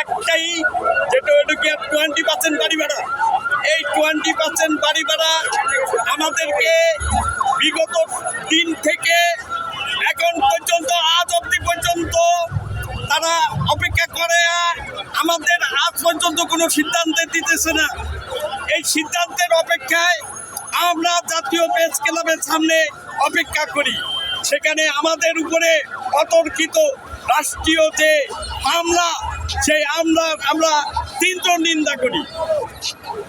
একটাই যেটা হলো কি টোয়েন্টি পার্সেন্ট বাড়ি ভাড়া। এই টোয়েন্টি পার্সেন্ট বাড়ি ভাড়া আমাদেরকে বিগত দিন থেকে এখন পর্যন্ত, আজ অবধি পর্যন্ত তারা অপেক্ষা করে আমাদের আজ পর্যন্ত কোনো সিদ্ধান্ত দিতেছে না। এই সিদ্ধান্তের অপেক্ষায় আমরা জাতীয় প্রেস ক্লাবের সামনে অপেক্ষা করি। সেখানে আমাদের উপরে অতর্কিত রাষ্ট্রীয় যে হামলা সেই আমরা আমরা তীব্র নিন্দা করি।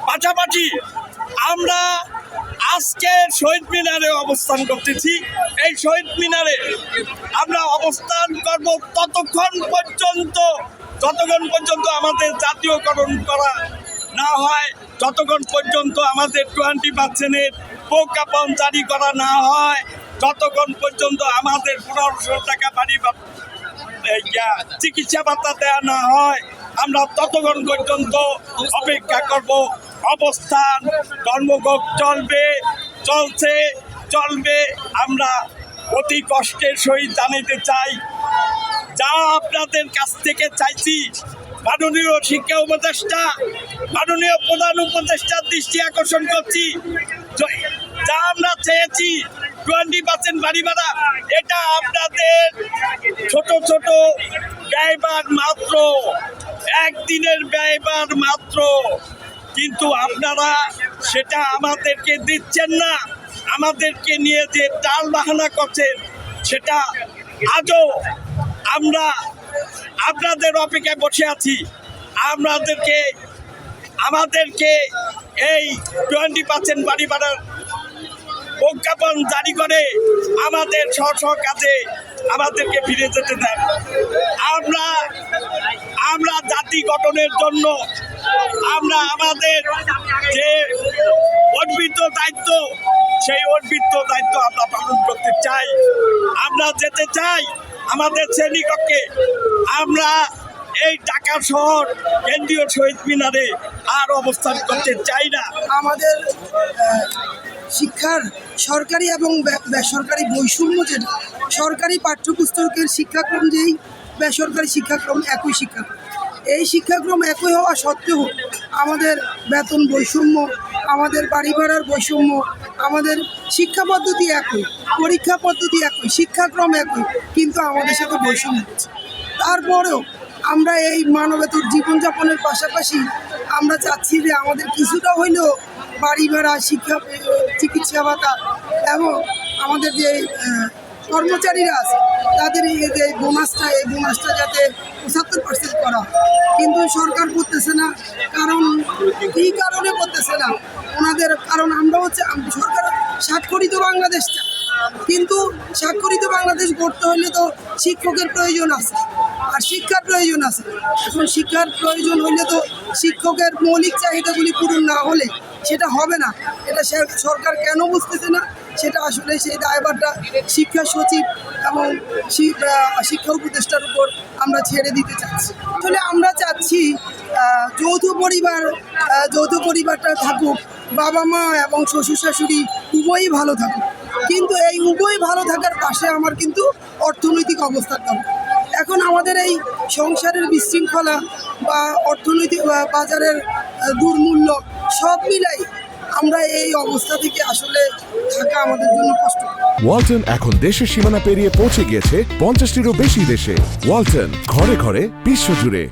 পাশাপাশি আমরা আজকে শহীদ মিনারে অবস্থান করতেছি। এই শহীদ মিনারে আমরা অবস্থান করব ততক্ষণ পর্যন্ত, যতক্ষণ পর্যন্ত আমাদের জাতীয়করণ করা না হয়, যতক্ষণ পর্যন্ত আমাদের টোয়েন্টি পার্সেন্টের প্রজ্ঞাপন জারি করা না হয় ততক্ষণ পর্যন্ত আমাদের পনেরোশো টাকা বাড়ি চিকিৎসা ভাতা দেওয়া না হয়, আমরা ততক্ষণ পর্যন্ত অপেক্ষা করব। অবস্থান, ধর্মঘট চলবে, চলছে, চলবে। আমরা অতি কষ্টের সহিত জানাইতে চাই। যা আপনাদের কাছ থেকে চাইছি, মাননীয় শিক্ষা উপদেষ্টা, মাননীয় প্রধান উপদেষ্টার দৃষ্টি আকর্ষণ করছি। যা আমরা চেয়েছি টোয়েন্টি পার্সেন্ট বাড়ি ভাড়া এটা আপনাদের ছোট ছোট ব্যয়বার মাত্র। একদিনের ব্যয়বার মাত্র। কিন্তু আপনারা সেটা আমাদেরকে দিচ্ছেন না। আমাদেরকে নিয়ে যে টাল বাহানা করছেন, সেটা আজও আমরা আপনাদের অপেক্ষায় বসে আছি। আমাদেরকে আমাদেরকে এই টোয়েন্টি পার্সেন্ট বাড়ি ভাড়ার প্রজ্ঞাপন জারি করে আমাদের স্ব স্ব কাজে আমাদেরকে ফিরে যেতে দেন। আমরা আমরা জাতি গঠনের জন্য, আমরা আমাদের যে অর্পিত দায়িত্ব, সেই অর্পিত দায়িত্ব আমরা পালন করতে চাই। আমরা যেতে চাই আমাদের শ্রেণীকক্ষে। আমরা এই ঢাকা শহর কেন্দ্রীয় শহীদ মিনারে আর অবস্থান করতে চাই না। আমাদের শিক্ষার সরকারি এবং বেসরকারি বৈষম্য যেটা, সরকারি পাঠ্যপুস্তকের শিক্ষাক্রম যেই বেসরকারি শিক্ষাক্রম একই শিক্ষাক্রম। এই শিক্ষাক্রম একই হওয়া সত্ত্বেও আমাদের বেতন বৈষম্য, আমাদের বাড়ি ভাড়ার বৈষম্য, আমাদের শিক্ষা পদ্ধতি একই, পরীক্ষা পদ্ধতি একই, শিক্ষাক্রম একই, কিন্তু আমাদের সাথে বৈষম্য হচ্ছে। তারপরেও আমরা এই মানবেতর জীবনযাপনের পাশাপাশি আমরা চাচ্ছি যে আমাদের কিছুটা হইলেও বাড়ি ভাড়া, শিক্ষা, চিকিৎসা ভাতা এবং আমাদের যে কর্মচারীরা আছে, তাদের এই যে বোনাসটা, এই বোনাসটা যাতে পঁচাত্তর পার্সেন্ট করা কিন্তু সরকার করতেছে না, কারণ কী কারণে করতেছে না। ওনাদের কারণ আমরা হচ্ছে সরকার স্বাক্ষরিত বাংলাদেশটা। কিন্তু স্বাক্ষরিত বাংলাদেশ গড়তে হলে তো শিক্ষকের প্রয়োজন আছে, আর শিক্ষার প্রয়োজন আছে। এখন শিক্ষার প্রয়োজন হলে তো শিক্ষকের মৌলিক চাহিদাগুলি পূরণ না হলে সেটা হবে না। এটা সরকার কেন বুঝতেছে না? সেটা আসলে সেই দায়ভারটা শিক্ষা সচিব এবং শিক্ষা উপদেষ্টার উপর আমরা ছেড়ে দিতে চাচ্ছি। আসলে আমরা চাচ্ছি যৌথ পরিবার যৌথ পরিবারটা থাকুক, বাবা মা এবং শ্বশুর শাশুড়ি উভয়ই ভালো থাকুক। কিন্তু এই উভয় ভালো থাকার পাশে আমার কিন্তু অর্থনৈতিক অবস্থার দরকার। এখন আমাদের এই সংসারের বিশৃঙ্খলা বা অর্থনৈতিক বাজারের দুর্মূল্য এই অবস্থা থেকে আসলে থাকা আমাদের জন্য কষ্ট। ওয়ালটন এখন দেশের সীমানা পেরিয়ে পৌঁছে গিয়েছে পঞ্চাশটিরও বেশি দেশে। ওয়ালটন, ঘরে ঘরে, বিশ্বজুড়ে।